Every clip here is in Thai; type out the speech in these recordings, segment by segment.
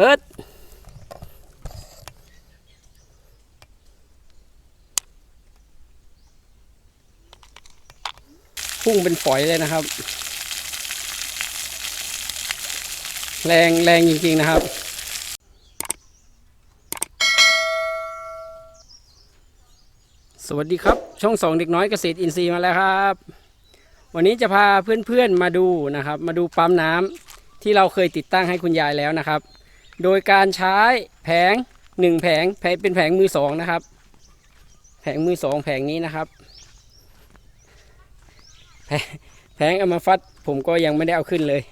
เปิดพุ่งเป็นฝอยเลยนะครับ แรงแรงจริงๆนะครับสวัสดีครับ ช่องสองเด็กน้อยเกษตรอินทรีย์มาแล้วครับ วันนี้จะพาเพื่อนๆมาดูนะครับ มาดูปั๊มน้ำที่เราเคยติดตั้งให้คุณยายแล้วนะครับ โดยการใช้แผงหนึ่งแผงแผงเป็นแผงมือสองนะครับ แผงมือสองแผงนี้นะครับแผงแผงเอามาฟัดผมก็ยังไม่ได้เอาขึ้นเลย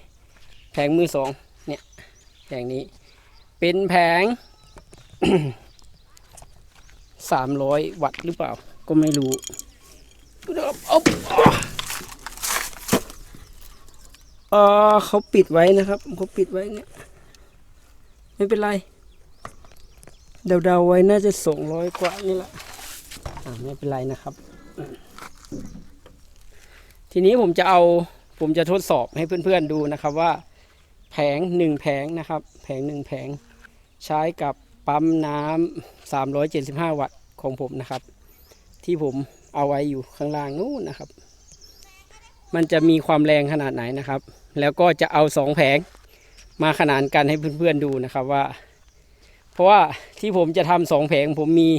แผงมือสองเนี่ยแผงนี้ เป็นแผงสามร้อยวัตต์หรือเปล่า ก็ไม่รู้อาเอาเออเขาปิดไว้นะครับเขาปิดไว้เนี่ย ไม่เป็นไร เดาๆไว้น่าจะสองร้อยกว่านี่แหละอ่าไม่เป็นไรนะครับ ทีนี้ผมจะเอาผมจะทดสอบให้เพื่อนๆดูนะครับว่า แผงหนึ่งแผงนะครับ แผงหนึ่งแผงใช้กับปั๊มน้ำ375วัตต์ของผมนะครับ ที่ผมเอาไว้อยู่ข้างล่างนู้นนะครับ มันจะมีความแรงขนาดไหนนะครับ แล้วก็จะเอาสองแผง มาขนานกันให้เพื่อนๆดูนะครับว่า เพราะว่าที่ผมจะทำสองแผงผมมี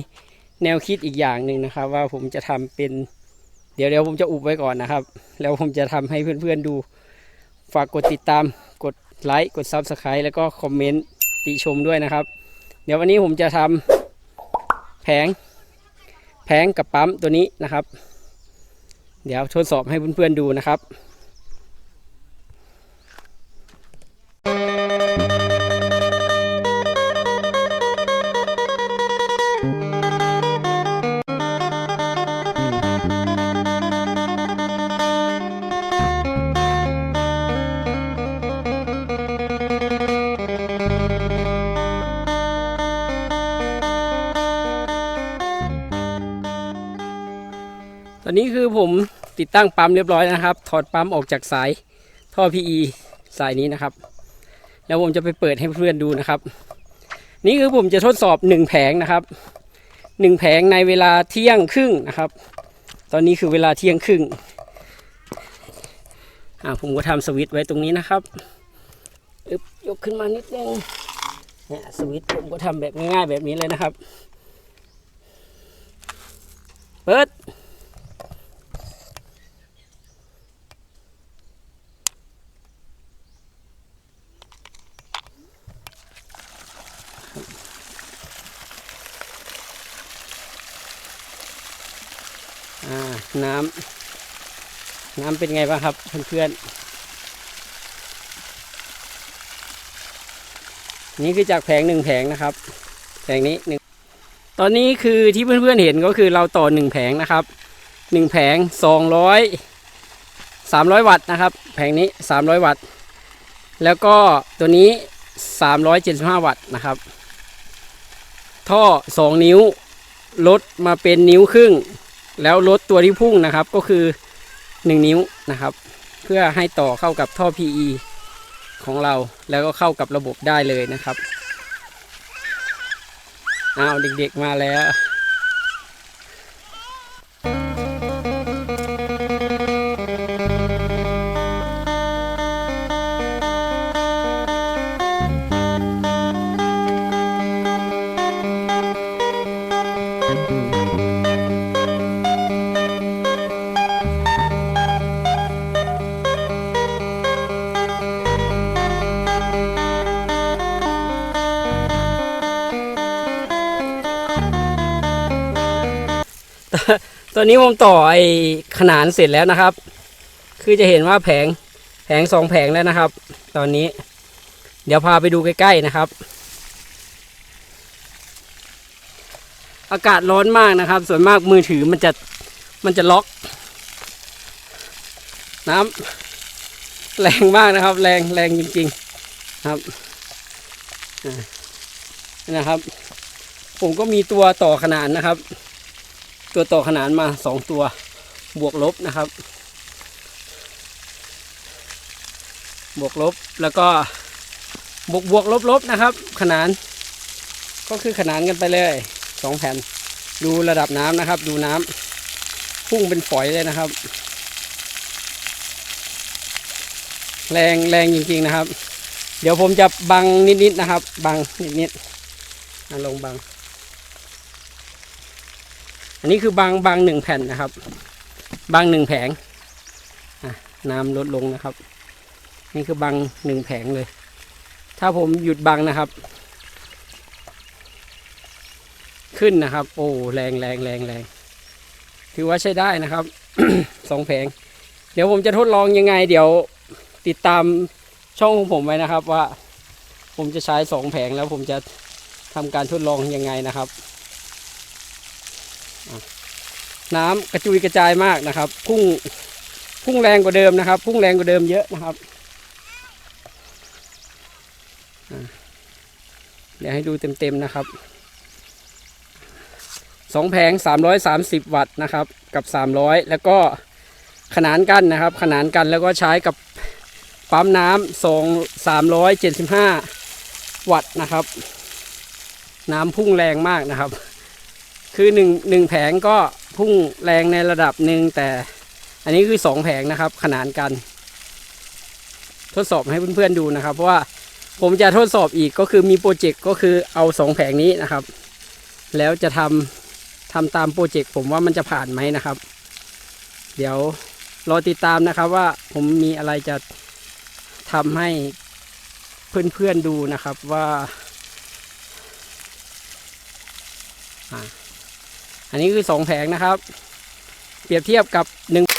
แนวคิดอีกอย่างหนึ่งนะครับ ว่าผมจะทำเป็น เดี๋ยวเดี๋ยวผมจะอุบไว้ก่อนนะครับ แล้วผมจะทำให้เพื่อนๆดู ฝากกดติดตามกดไลค์กด Subscribe แล้วก็คอมเมนต์ติชมด้วยนะครับ เดี๋ยววันนี้ผมจะทำแผงแผงกับปั๊มตัวนี้นะครับ เดี๋ยวทดสอบให้เพื่อนๆดูนะครับ อนนี้คือผมติดตั้งปั๊มเรียบร้อยนะครับ ถอดปั๊มออกจากสายท่อ PE สายนี้นะครับ แล้วผมจะไปเปิดให้เพื่อนดูนะครับ นี่คือผมจะทดสอบหนึ่งแผงนะครับหนึ่งแผงในเวลาเที่ยงครึ่งนะครับ ตอนนี้คือเวลาเที่ยงครึ่งอ่าผมก็ทำสวิตช์ไว้ตรงนี้นะครับอึบยกขึ้นมานิดนึงเนี่ยสวิตช์ผมก็ทำแบบง่ายๆแบบนี้เลยนะครับ เปิด น้ำน้ำเป็นไงบ้างครับเพื่อนๆนี่คือจากแผงหนึ่งแผงนะครับ แผงนี้หนึ่งตอนนี้คือที่เพื่อนๆเห็นก็คือเราต่อหนึ่งแผงนะครับหนึ่งแผงสองร้อยสามร้อยวัตต์นะครับ แผงนี้สามร้อยวัตต์ แล้วก็ตัวนี้สามร้อยเจ็ดสิบห้าวัตต์นะครับ ท่อสองนิ้วลดมาเป็นนิ้วครึ่ง แล้วลดตัวที่พุ่งนะครับก็คือ 1 นิ้วนะครับ เพื่อให้ต่อเข้ากับท่อ PE ของเราแล้วก็เข้ากับระบบได้เลยนะครับ อ้าวเด็กๆมาแล้ว ตอนนี้ผมต่อไอ้ขนานเสร็จแล้วนะครับ คือจะเห็นว่าแผงแผงสองแผงแล้วนะครับ ตอนนี้ เดี๋ยวพาไปดูใกล้ๆนะครับ อากาศร้อนมากนะครับ ส่วนมากมือถือมันจะมันจะล็อก น้ำแรงมากนะครับ แรงแรงจริง ๆครับนะครับ ผมก็มีตัวต่อขนานนะครับ ตัวต่อขนานมาสองตัวบวกลบนะครับ บวกลบแล้วก็บวกบวกลบลบนะครับ ขนานก็คือขนานกันไปเลยสองแผ่นดูระดับน้ำนะครับ ดูน้ำพุ่งเป็นฝอยเลยนะครับ แรงแรงจริงๆนะครับ เดี๋ยวผมจะบังนิดๆนะครับ บังนิดๆอะลงบัง อันนี้คือบังบังหนึ่งแผ่นนะครับบังหนึ่งแผงน้ำลดลงนะครับ นี่คือบังหนึ่งแผงเลย ถ้าผมหยุดบังนะครับ ขึ้นนะครับ โอ้แรงแรงแรงแรงถือว่าใช้ได้นะครับสองแผง เดี๋ยวผมจะทดลองยังไง เดี๋ยวติดตามช่องของผมไว้นะครับว่าผมจะใช้สองแผงแล้วผมจะทำการทดลองยังไงนะครับอะ น้ำกระจุยกระจายมากนะครับ พุ่งพุ่งแรงกว่าเดิมนะครับ พุ่งแรงกว่าเดิมเยอะนะครับเดี๋ยวให้ดูเต็มๆนะครับสองแผง330วัตต์นะครับ กับ300แล้วก็ขนานกันนะครับ ขนานกันแล้วก็ใช้กับปั๊มน้ำสอง375วัตต์นะครับ น้ำพุ่งแรงมากนะครับ คือหนึ่งหนึ่งแผงก็พุ่งแรงในระดับหนึ่งแต่อันนี้คือสองแผงนะครับ ขนานกัน ทดสอบให้เพื่อนๆดูนะครับ เพราะว่าผมจะทดสอบอีกก็คือมีโปรเจกต์ก็คือเอาสองแผงนี้นะครับ แล้วจะทำทำตามโปรเจกต์ผมว่ามันจะผ่านไหมนะครับ เดี๋ยวรอติดตามนะครับว่าผมมีอะไรจะทำให้เพื่อนๆดูนะครับว่า อ่า อันนี้คือ 2 แผงนะครับ เปรียบเทียบกับ1